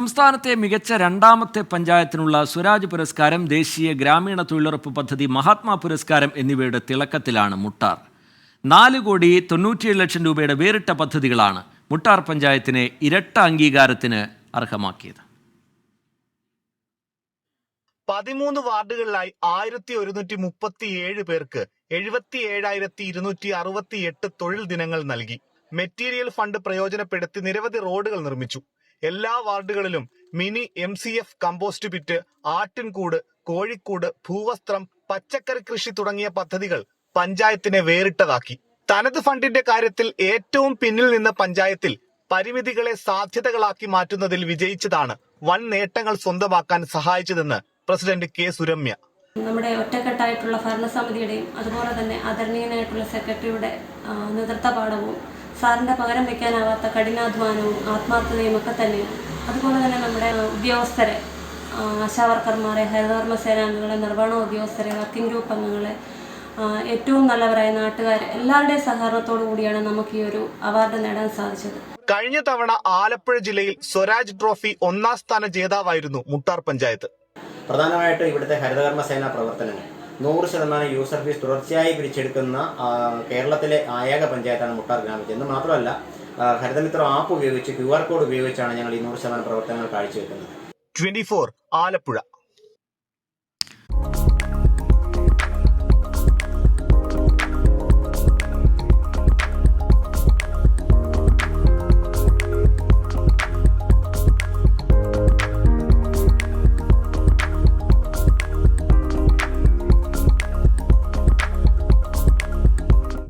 സംസ്ഥാനത്തെ മികച്ച രണ്ടാമത്തെ പഞ്ചായത്തിനുള്ള സ്വരാജ് പുരസ്കാരം ദേശീയ ഗ്രാമീണ തൊഴിലുറപ്പ് പദ്ധതി മഹാത്മാ പുരസ്കാരം എന്നിവയുടെ തിളക്കത്തിലാണ് മുട്ടാർ. നാല് കോടി തൊണ്ണൂറ്റിയേഴ് ലക്ഷം രൂപയുടെ വേറിട്ട പദ്ധതികളാണ് മുട്ടാർ പഞ്ചായത്തിനെ ഇരട്ട അംഗീകാരത്തിന് അർഹമാക്കിയത്. പതിമൂന്ന് വാർഡുകളിലായി ആയിരത്തി ഒരുന്നൂറ്റി മുപ്പത്തി ഏഴ് പേർക്ക് എഴുപത്തി ഏഴായിരത്തി ഇരുന്നൂറ്റി അറുപത്തി എട്ട് തൊഴിൽ ദിനങ്ങൾ നൽകി. മെറ്റീരിയൽ ഫണ്ട് പ്രയോജനപ്പെടുത്തി നിരവധി റോഡുകൾ നിർമ്മിച്ചു. എല്ലാ വാർഡുകളിലും mini M C F compost pit ആട്ടിൻകൂട് കോഴിക്കൂട് ഭൂവസ്ത്രം പച്ചക്കറി കൃഷി തുടങ്ങിയ പദ്ധതികൾ പഞ്ചായത്തിനെ വേറിട്ടതാക്കി. തനത് ഫണ്ടിന്റെ കാര്യത്തിൽ ഏറ്റവും പിന്നിൽ നിന്ന പഞ്ചായത്തിൽ പരിമിതികളെ സാധ്യതകളാക്കി മാറ്റുന്നതിൽ വിജയിച്ചതാണ് വൻ നേട്ടങ്ങൾ സ്വന്തമാക്കാൻ സഹായിച്ചതെന്ന് പ്രസിഡന്റ് കെ സുരമ്യ. നമ്മുടെ ഒറ്റക്കെട്ടായിട്ടുള്ള ഭരണസമിതിയുടെയും അതുപോലെ തന്നെ ആദരണീയനായിട്ടുള്ള സെക്രട്ടറിയുടെ നേതൃത്വ നേതൃത്വപാഠവും സാറിന്റെ പകരം വയ്ക്കാനാവാത്ത കഠിനാധ്വാനവും ആത്മാർത്ഥതയും ഒക്കെ തന്നെയാണ് അതുപോലെ തന്നെ നമ്മുടെ ഉദ്യോഗസ്ഥരെ ആശാവർക്കർമാരെ ഹരിതകർമ്മ സേനാംഗങ്ങളെ നിർവഹണ ഉദ്യോഗസ്ഥരെ വർക്കിംഗ് ഗ്രൂപ്പ് അംഗങ്ങളെ ഏറ്റവും നല്ലവരായ നാട്ടുകാരെ എല്ലാവരുടെയും സഹകരണത്തോടു കൂടിയാണ് നമുക്ക് ഈ ഒരു അവാർഡ് നേടാൻ സാധിച്ചത്. കഴിഞ്ഞ തവണ ആലപ്പുഴ ജില്ലയിൽ സ്വരാജ് ട്രോഫി ഒന്നാം സ്ഥാന ജേതാവായിരുന്നു മുട്ടാർ പഞ്ചായത്ത്. പ്രധാനമായിട്ടും ഇവിടുത്തെ ഹരിതകർമ്മ സേനാ പ്രവർത്തനങ്ങൾ. നൂറ് ശതമാനം യൂസർ ഫീസ് തുടർച്ചയായി പിരിച്ചെടുക്കുന്ന കേരളത്തിലെ ആയാക പഞ്ചായത്താണ് മുട്ടാർ ഗ്രാമത്തിൽ. മാത്രമല്ല ഹരിതമിത്രം ആപ്പ് ഉപയോഗിച്ച് ക്യു ആർ കോഡ് ഉപയോഗിച്ചാണ് ഞങ്ങൾ ഈ നൂറ് ശതമാനം പ്രവർത്തനങ്ങൾ കാഴ്ചവെക്കുന്നത്. ട്വന്റി ആലപ്പുഴ.